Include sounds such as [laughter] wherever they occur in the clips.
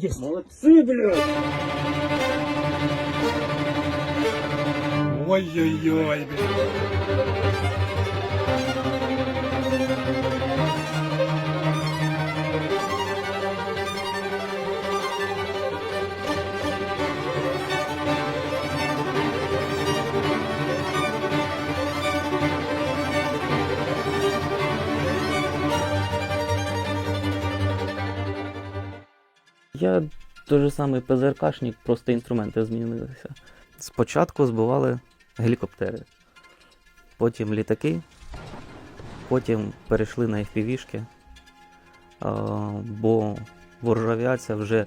Есть. Молодцы, блядь! Ой-ой-ой, блядь. Той же самий ПЗРКшник, просто інструменти змінилися. Спочатку збивали гелікоптери, потім літаки, потім перейшли на FPV-шки, бо ворожа авіація вже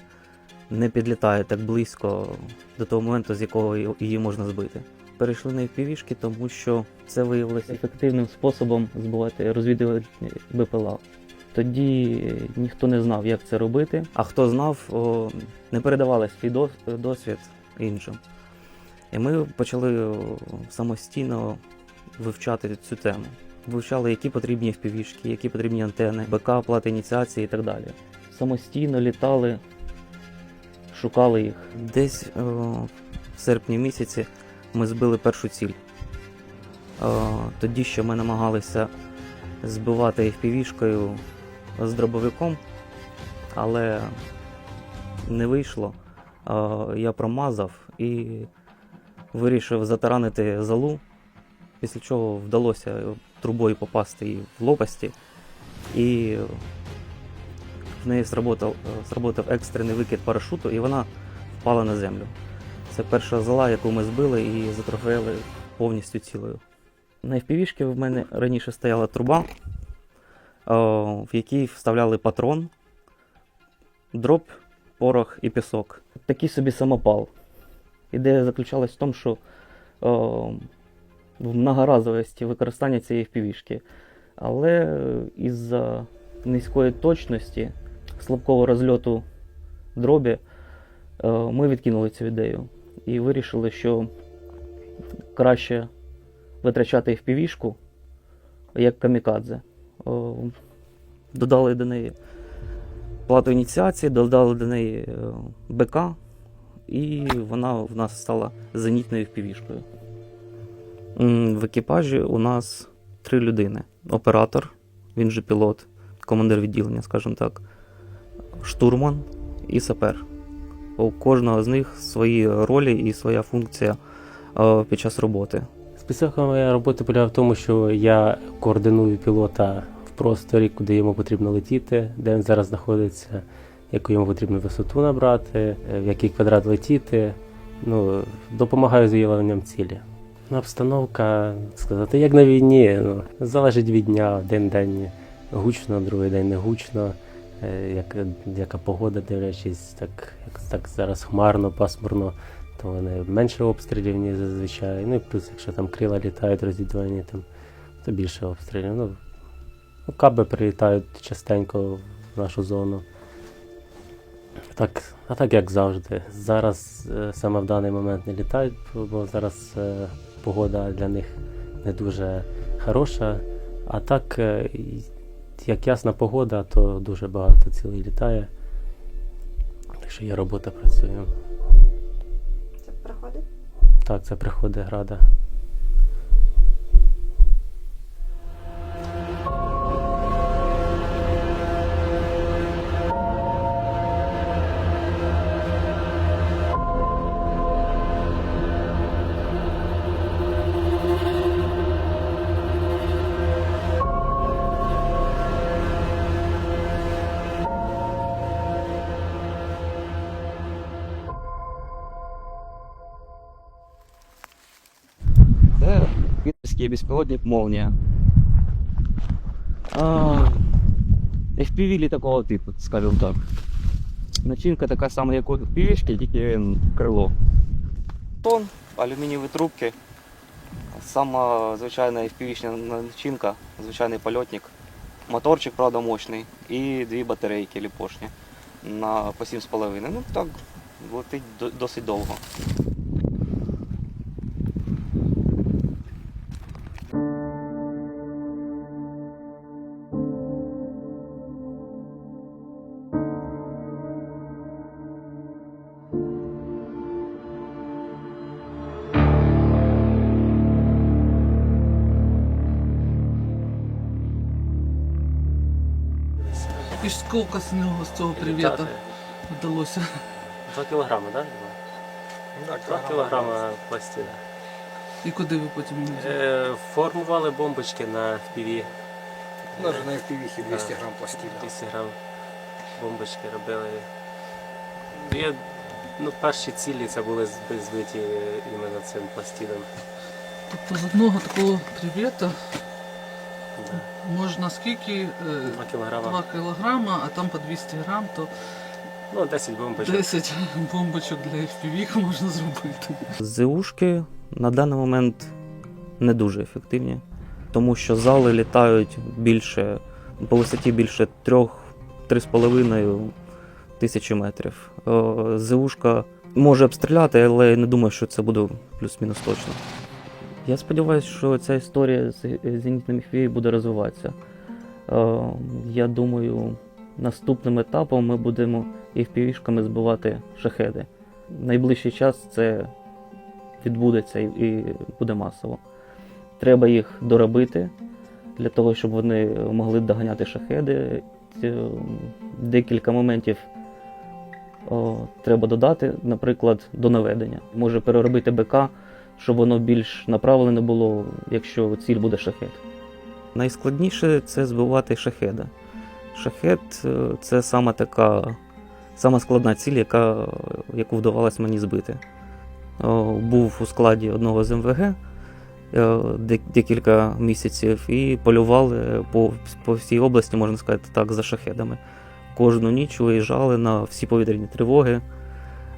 не підлітає так близько до того моменту, з якого її можна збити. Перейшли на FPV-шки, тому що це виявилося ефективним способом збивати розвідувальні БПЛА. Тоді ніхто не знав, як це робити. А хто знав, не передавали свій досвід іншим. І ми почали самостійно вивчати цю тему. Вивчали, які потрібні впівішки, які потрібні антени, БК, плати ініціації і так далі. Самостійно літали, шукали їх. Десь о, в серпні місяці ми збили першу ціль. О, тоді ще ми намагалися збивати FPV-шкою з дробовиком, але не вийшло. Я промазав і вирішив затаранити залу, після чого вдалося трубою попасти їй в лопасті, і в неї сработав, сработав екстрений викид парашуту, і вона впала на землю. Це перша зала, яку ми збили і затрофеїли повністю цілою. На FPV-шки в мене раніше стояла труба, в якій вставляли патрон, дроб, порох і пісок. Такий собі самопал. Ідея заключалась в тому, що о, в многоразовості використання цієї впівішки. Але із-за низької точності, слабкого розльоту дробі, е, ми відкинули цю ідею і вирішили, що краще витрачати впівішку як камікадзе. О, Додали до неї плату ініціації, додали до неї е, БК, і вона в нас стала зенітною впівішкою. В екіпажі у нас три людини: оператор, він же пілот, командир відділення, скажімо так, штурман і сапер. У кожного з них свої ролі і своя функція е, під час роботи. Специфіка моєї роботи полягає в тому, що я координую пілота в просторі, куди йому потрібно летіти, де він зараз знаходиться, яку йому потрібно висоту набрати, е, в який квадрат летіти. Ну, допомагаю з виявленням цілі. Ну, обстановка, сказати, як на війні, ну, залежить від дня, один день гучно, другий день не гучно. Е, Як, яка погода, дивлячись, так, як так зараз хмарно, пасмурно, то вони менше обстрілів, ніж зазвичай. Ну і плюс, якщо там крила літають розвідувані, там, то більше обстрілів. Ну, ну, каби прилітають частенько в нашу зону. Так, а так як завжди. Зараз е, саме в даний момент не літають, бо зараз е, погода для них не дуже хороша. А так, е, як ясна погода, то дуже багато цілей літає. Так що є робота працює. Так, це приходить града. Підерський безпілотник Молнія. А, FPV літакого типу, скажімо так. Начинка така сама, як у FPV, тільки він крило. Тон, алюмінієві трубки. Сама звичайна FPV начинка, звичайний польотник. Моторчик, правда, мощний. І дві батарейки ліпошні на по 7,5. Ну так, летить досить довго. І ж скільки з нього з цього привіта вдалося? Два кілограми, так? Два кілограми пластина. І куди ви потім її взяли? Е, формували бомбочки на FPV. Даже на FPV 200 грамм пластина. 200 грам бомбочки робили. Я, ну, перші цілі це були збиті іменно цим пластидом. Тобто з одного такого привіта Да. Можна скільки? Е, 2 кілограма. 2 кілограма, а там по 200 грам, то Ну, 10 бомбочок. 10 [laughs] бомбочок для FPV [laughs] можна зробити. ЗУшки на даний момент не дуже ефективні, тому що зали літають більше по висоті більше 3-3,5 тисячі метрів. Е, ЗУшка може обстріляти, але я не думаю, що це буде плюс-мінус точно. Я сподіваюся, що ця історія з зенітним FPV буде розвиватися. Е, Я думаю, наступним етапом ми будемо FPV-шками збивати шахеди. Найближчий час це відбудеться і, і буде масово. Треба їх доробити для того, щоб вони могли доганяти шахеди. Декілька моментів о, треба додати, наприклад, до наведення. Може переробити БК, щоб воно більш направлене було, якщо ціль буде шахет. Найскладніше це збивати шахеда. Шахет е, це саме така сама складна ціль, яка, яку вдавалось мені збити. Був у складі одного з МВГ е, декілька місяців і полювали по, по всій області, можна сказати так, за шахедами. Кожну ніч виїжджали на всі повітряні тривоги,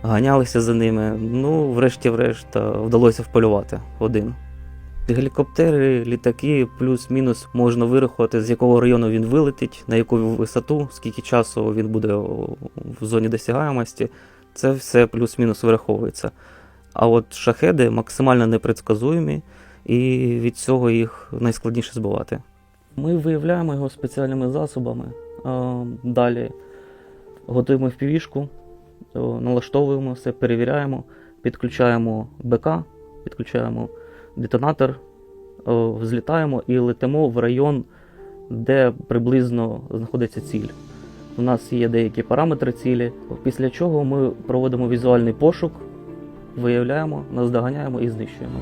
ганялися за ними. Ну, врешті-врешт, е, вдалося вполювати один. Гелікоптери, літаки, плюс-мінус можна вирахувати, з якого району він вилетить, на яку висоту, скільки часу він буде в зоні досягаємості. Це все плюс-мінус вираховується. А от шахеди максимально непредсказуємі, і від цього їх найскладніше збивати. Ми виявляємо його спеціальними засобами. Далі готуємо впівішку, налаштовуємо все, перевіряємо, підключаємо БК, підключаємо детонатор, взлітаємо і летимо в район, де приблизно знаходиться ціль. У нас є деякі параметри цілі, після чого ми проводимо візуальний пошук, виявляємо, наздоганяємо і знищуємо.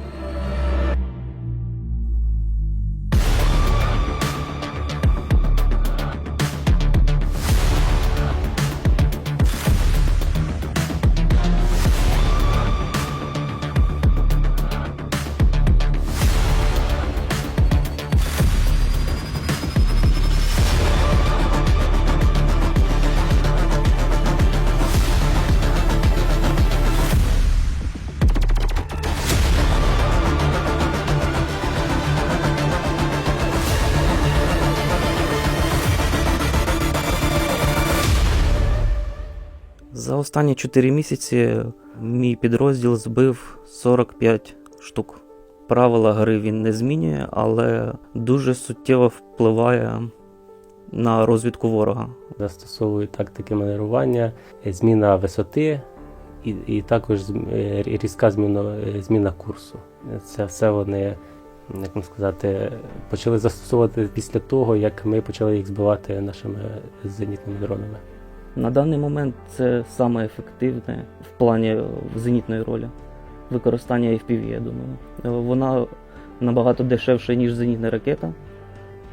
Останні 4 місяці мій підрозділ збив 45 штук. Правила гри він не змінює, але дуже суттєво впливає на розвідку ворога. Застосовують тактики маневрування, е, зміна висоти і, і також е, різка зміна, е, зміна курсу. Це все вони, як вам сказати, почали застосовувати після того, як ми почали їх збивати нашими зенітними дронами. На даний момент це саме ефективне в плані е, зенітної ролі використання FPV, я думаю. Е, Вона набагато дешевша, ніж зенітна ракета.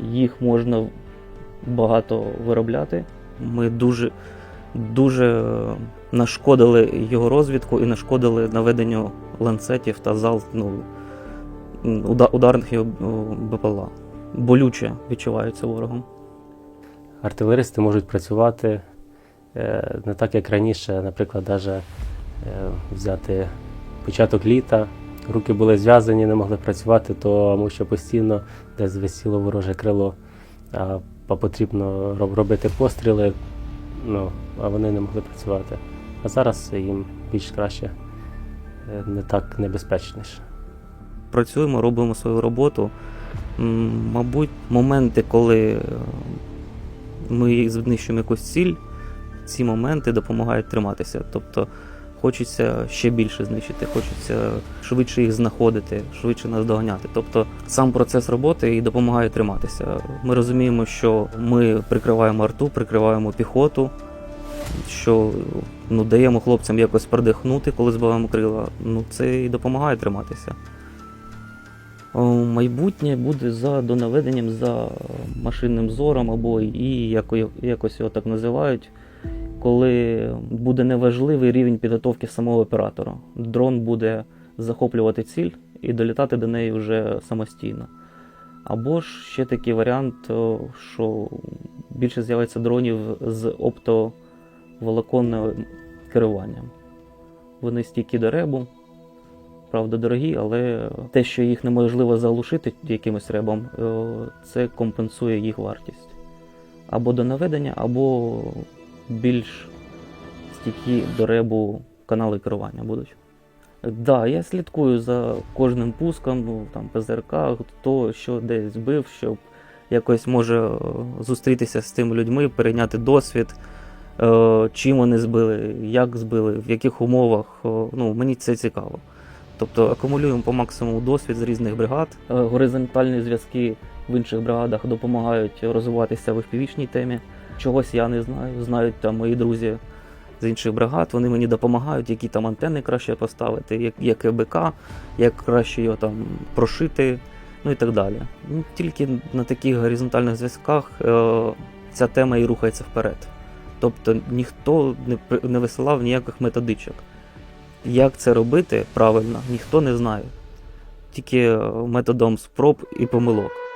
Їх можна багато виробляти. Ми дуже, дуже е, нашкодили його розвідку і нашкодили наведенню ланцетів та зал ну, ударних БПЛА. Болюче відчуваються ворогом. Артилеристи можуть працювати не так, як раніше, наприклад, даже, е, взяти початок літа. Руки були зв'язані, не могли працювати, тому що постійно десь висіло вороже крило, а потрібно робити постріли, ну, а вони не могли працювати. А зараз їм більш краще, е, не так небезпечніше. працюємо, робимо свою роботу. Мабуть, моменти, коли е, ми знищуємо якусь ціль, ці моменти допомагають триматися. Тобто, Хочеться ще більше знищити, хочеться швидше їх знаходити, швидше наздоганяти. Тобто сам процес роботи і допомагає триматися. Ми розуміємо, що ми прикриваємо арту, прикриваємо піхоту, що ну, даємо хлопцям якось передихнути, коли збиваємо крила. Ну, це і допомагає триматися. Майбутнє буде за донаведенням за машинним зором або і яко- якось його так називають, коли буде неважливий рівень підготовки самого оператора. Дрон буде захоплювати ціль і долітати до неї вже самостійно. Або ж ще такий варіант, що більше з'явиться дронів з оптоволоконним керуванням. Вони стійкі до ребу, правда, дорогі, але те, що їх неможливо заглушити якимось ребом, е, це компенсує їх вартість. Або до наведення, або більш стійкі до ребу канали керування будуть. Так, да, я слідкую за кожним пуском, ну, там, ПЗРК, хто що десь збив, щоб якось може зустрітися з тими людьми, перейняти досвід, е, чим вони збили, як збили, в яких умовах. е, Ну, мені це цікаво. Тобто акумулюємо по максимуму досвід з різних бригад. Е, Горизонтальні зв'язки в інших бригадах допомагають розвиватися в FPV-шній темі. Чогось я не знаю, знають там мої друзі з інших бригад. Вони мені допомагають, які там антени краще поставити, як, БК, як краще його там прошити, ну і так далі. Ну, тільки на таких горизонтальних зв'язках е, ця тема і рухається вперед. Тобто ніхто не, не висилав ніяких методичок. Як це робити правильно, ніхто не знає. Тільки методом спроб і помилок.